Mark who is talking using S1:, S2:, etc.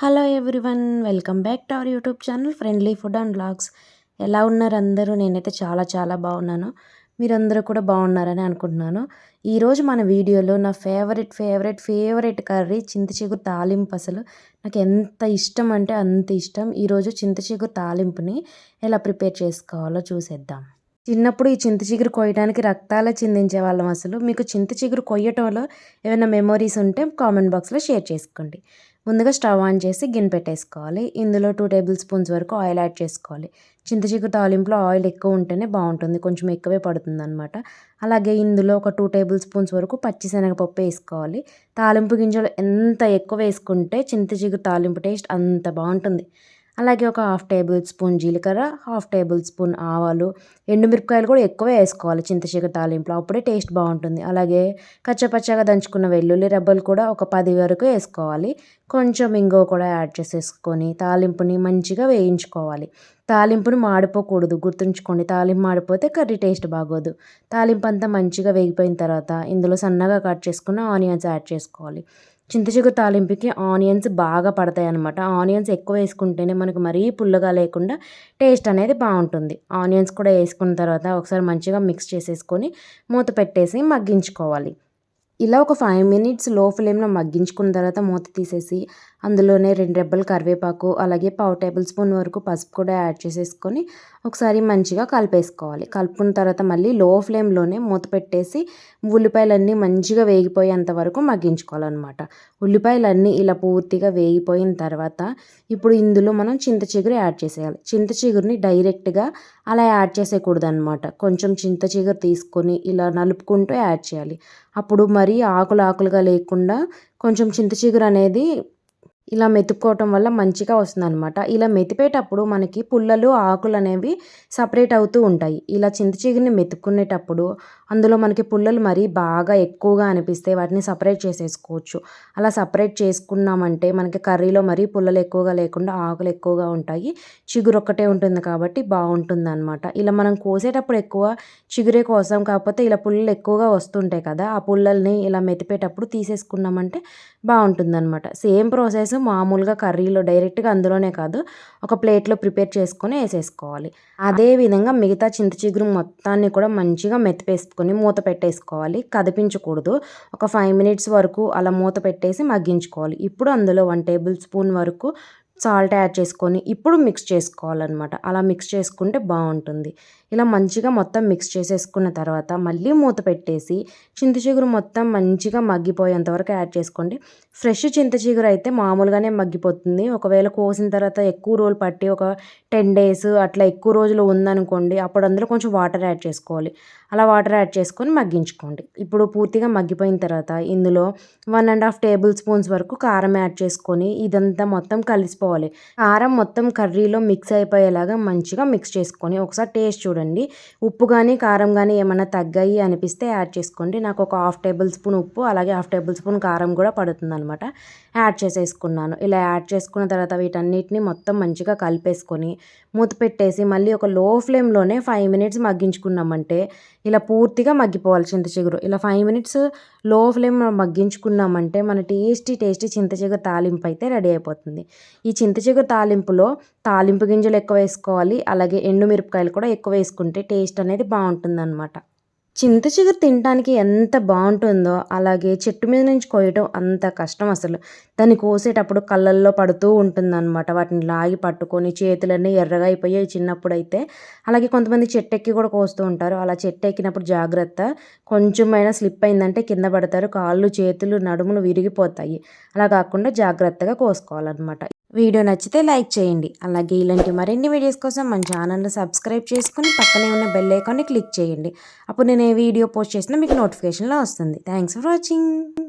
S1: Hello everyone welcome back to our YouTube channel friendly food and blogs ఎలా ఉన్నారు అందరూ? నేనైతే చాలా చాలా బాగున్నాను. మీరందరూ కూడా బాగున్నారని అనుకుంటున్నాను. ఈరోజు మన వీడియోలో నా ఫేవరెట్ ఫేవరెట్ ఫేవరెట్ కర్రీ చింతచిగురు తాలింపు అసలు. నాకు ఎంత ఇష్టం అంటే అంత ఇష్టం. ఈరోజు చింతచిగురు తాలింపుని ఎలా ప్రిపేర్ చేసుకోవాలో చూసేద్దాం. చిన్నప్పుడు ఈ చింత చిగురు కొయ్యడానికి రక్తాలే చిందించే వాళ్ళం అసలు. మీకు చింత చిగురు కొయ్యటంలో ఏమైనా మెమొరీస్ ఉంటే కామెంట్ బాక్స్లో షేర్ చేసుకోండి. ముందుగా స్టవ్ ఆన్ చేసి గిన్నె పెట్టేసుకోవాలి. ఇందులో టూ టేబుల్ స్పూన్స్ వరకు ఆయిల్ యాడ్ చేసుకోవాలి. చింత చిగురు తాలింపులో ఆయిల్ ఎక్కువ ఉంటేనే బాగుంటుంది. కొంచెం ఎక్కువే పడుతుంది అనమాట అలాగే ఇందులో ఒక టూ టేబుల్ స్పూన్స్ వరకు పచ్చిశనగపప్పు వేసుకోవాలి. తాలింపు గింజలు ఎంత ఎక్కువ వేసుకుంటే చింత చిగురు తాలింపు టేస్ట్ అంత బాగుంటుంది. అలాగే ఒక హాఫ్ టేబుల్ స్పూన్ జీలకర్ర హాఫ్ టేబుల్ స్పూన్ ఆవాలు ఎండుమిరపకాయలు కూడా ఎక్కువ వేసుకోవాలి చింతచిగురు తాలింపులో. అప్పుడే టేస్ట్ బాగుంటుంది. అలాగే కచ్చపచ్చగా దంచుకున్న వెల్లుల్లి రెబ్బలు కూడా ఒక పది వరకు వేసుకోవాలి. కొంచెం ఇంగో కూడా యాడ్ చేసేసుకొని తాలింపుని మంచిగా వేయించుకోవాలి. తాలింపుని మాడిపోకూడదు. గుర్తుంచుకోండి తాలింపు మాడిపోతే కర్రీ టేస్ట్ బాగోదు. తాలింపు అంతా మంచిగా వేగిపోయిన తర్వాత ఇందులో సన్నగా కట్ చేసుకున్న ఆనియన్స్ యాడ్ చేసుకోవాలి. చింతచిగురు తాలింపుకి ఆనియన్స్ బాగా పడతాయి అనమాట ఆనియన్స్ ఎక్కువ వేసుకుంటేనే మనకు మరీ పుల్లగా లేకుండా టేస్ట్ అనేది బాగుంటుంది. ఆనియన్స్ కూడా వేసుకున్న తర్వాత ఒకసారి మంచిగా మిక్స్ చేసేసుకొని మూత పెట్టేసి మగ్గించుకోవాలి. ఇలా ఒక ఫైవ్ మినిట్స్లో ఫ్లేమ్లో మగ్గించుకున్న తర్వాత మూత తీసేసి అందులోనే రెండు రెబ్బలు కరివేపాకు అలాగే పావు టేబుల్ స్పూన్ వరకు పసుపు కూడా యాడ్ చేసేసుకొని ఒకసారి మంచిగా కలిపేసుకోవాలి. కలుపుకున్న తర్వాత మళ్ళీ లో ఫ్లేమ్లోనే మూత పెట్టేసి ఉల్లిపాయలన్నీ మంచిగా వేగిపోయేంత వరకు మగ్గించుకోవాలన్నమాట. ఉల్లిపాయలన్నీ ఇలా పూర్తిగా వేగిపోయిన తర్వాత ఇప్పుడు ఇందులో మనం చింత చిగురు యాడ్ చేసేయాలి. చింత చిగురుని డైరెక్ట్గా అలా యాడ్ చేసేయకూడదు అనమాట కొంచెం చింత చిగురు తీసుకొని ఇలా నలుపుకుంటూ యాడ్ చేయాలి. అప్పుడు మరి ఆకులు ఆకులుగా లేకుండా కొంచెం చింత చిగురు అనేది ఇలా మెతుక్కోవటం వల్ల మంచిగా వస్తుందన్నమాట. ఇలా మెతిపేటప్పుడు మనకి పుల్లలు ఆకులు అనేవి సపరేట్ అవుతూ ఉంటాయి. ఇలా చింత చిగురిని మెతుక్కునేటప్పుడు అందులో మనకి పుల్లలు మరీ బాగా ఎక్కువగా అనిపిస్తే వాటిని సపరేట్ చేసేసుకోవచ్చు. అలా సపరేట్ చేసుకున్నామంటే మనకి కర్రీలో మరీ పుల్లలు ఎక్కువగా లేకుండా ఆకులు ఎక్కువగా ఉంటాయి. చిగురు ఒక్కటే ఉంటుంది కాబట్టి బాగుంటుంది అనమాట ఇలా మనం కోసేటప్పుడు ఎక్కువ చిగురే కోసం కాకపోతే ఇలా పుల్లలు ఎక్కువగా వస్తుంటాయి కదా ఆ పుల్లల్ని ఇలా మెతిపేటప్పుడు తీసేసుకున్నామంటే బాగుంటుంది అనమాట సేమ్ ప్రాసెస్ మామూలుగా కర్రీలో డైరెక్ట్గా అందులోనే కాదు ఒక ప్లేట్లో ప్రిపేర్ చేసుకొని వేసేసుకోవాలి. అదే విధంగా మిగతా చింత చిగురు మొత్తాన్ని కూడా మంచిగా మెత్తిపేసుకొని మూత పెట్టేసుకోవాలి. కదిపించకూడదు. ఒక ఫైవ్ మినిట్స్ వరకు అలా మూత పెట్టేసి మగ్గించుకోవాలి. ఇప్పుడు అందులో వన్ టేబుల్ స్పూన్ వరకు సాల్ట్ యాడ్ చేసుకొని ఇప్పుడు మిక్స్ చేసుకోవాలన్నమాట. అలా మిక్స్ చేసుకుంటే బాగుంటుంది. ఇలా మంచిగా మొత్తం మిక్స్ చేసేసుకున్న తర్వాత మళ్ళీ మూత పెట్టేసి చింత చిగురు మొత్తం మంచిగా మగ్గిపోయేంత వరకు యాడ్ చేసుకోండి. ఫ్రెష్ చింత చిగురు అయితే మామూలుగానే మగ్గిపోతుంది. ఒకవేళ కోసిన తర్వాత ఎక్కువ రోజులు పట్టి ఒక టెన్ డేస్ అట్లా ఎక్కువ రోజులు ఉందనుకోండి అప్పుడు అందులో కొంచెం వాటర్ యాడ్ చేసుకోవాలి. అలా వాటర్ యాడ్ చేసుకొని మగ్గించుకోండి. ఇప్పుడు పూర్తిగా మగ్గిపోయిన తర్వాత ఇందులో one and half tablespoons వరకు కారం యాడ్ చేసుకొని ఇదంతా మొత్తం కలిసిపో కలిసిపోవాలి కారం మొత్తం కర్రీలో మిక్స్ అయిపోయేలాగా మంచిగా మిక్స్ చేసుకొని ఒకసారి టేస్ట్ చూడండి. ఉప్పు కానీ కారం కానీ ఏమైనా తగ్గాయి అనిపిస్తే యాడ్ చేసుకోండి. నాకు ఒక హాఫ్ టేబుల్ స్పూన్ ఉప్పు అలాగే హాఫ్ టేబుల్ స్పూన్ కారం కూడా పడుతుంది అనమాట యాడ్ చేసేసుకున్నాను. ఇలా యాడ్ చేసుకున్న తర్వాత వీటన్నిటిని మొత్తం మంచిగా కలిపేసుకొని మూత పెట్టేసి మళ్ళీ ఒక లో ఫ్లేమ్లోనే ఫైవ్ మినిట్స్ మగ్గించుకున్నామంటే ఇలా పూర్తిగా మగ్గిపోవాలి చింత చిగురు. ఇలా ఫైవ్ మినిట్స్లో ఫ్లేమ్ మగ్గించుకున్నామంటే మన టేస్టీ టేస్టీ చింత చిగురు తాలింపు అయితే రెడీ అయిపోతుంది. ఈ చింత చిగురు తాలింపులో తాలింపు గింజలు ఎక్కువ వేసుకోవాలి. అలాగే ఎండుమిరపకాయలు కూడా ఎక్కువ వేసుకుంటే టేస్ట్ అనేది బాగుంటుంది అనమాట చింత చిగురు తినడానికి ఎంత బాగుంటుందో అలాగే చెట్టు మీద నుంచి కోయటం అంత కష్టం అసలు. దాన్ని కోసేటప్పుడు కళ్ళల్లో పడుతూ ఉంటుందన్నమాట. వాటిని లాగి పట్టుకొని చేతులన్నీ ఎర్రగా అయిపోయాయి చిన్నప్పుడు అయితే అలాగే కొంతమంది చెట్టు ఎక్కి కూడా కోస్తూ ఉంటారు. అలా చెట్టు ఎక్కినప్పుడు జాగ్రత్త. కొంచెమైనా స్లిప్ అయిందంటే కింద పడతారు. కాళ్ళు చేతులు నడుములు విరిగిపోతాయి. అలా కాకుండా జాగ్రత్తగా కోసుకోవాలన్నమాట. వీడియో నచ్చితే లైక్ చేయండి. అలాగే ఇలాంటి మరిన్ని వీడియోస్ కోసం మన ఛానల్ని సబ్స్క్రైబ్ చేసుకుని పక్కనే ఉన్న బెల్ ఐకాన్ని క్లిక్ చేయండి. అప్పుడు నేను ఏ వీడియో పోస్ట్ చేసినా మీకు నోటిఫికేషన్లో వస్తుంది. Thanks for watching.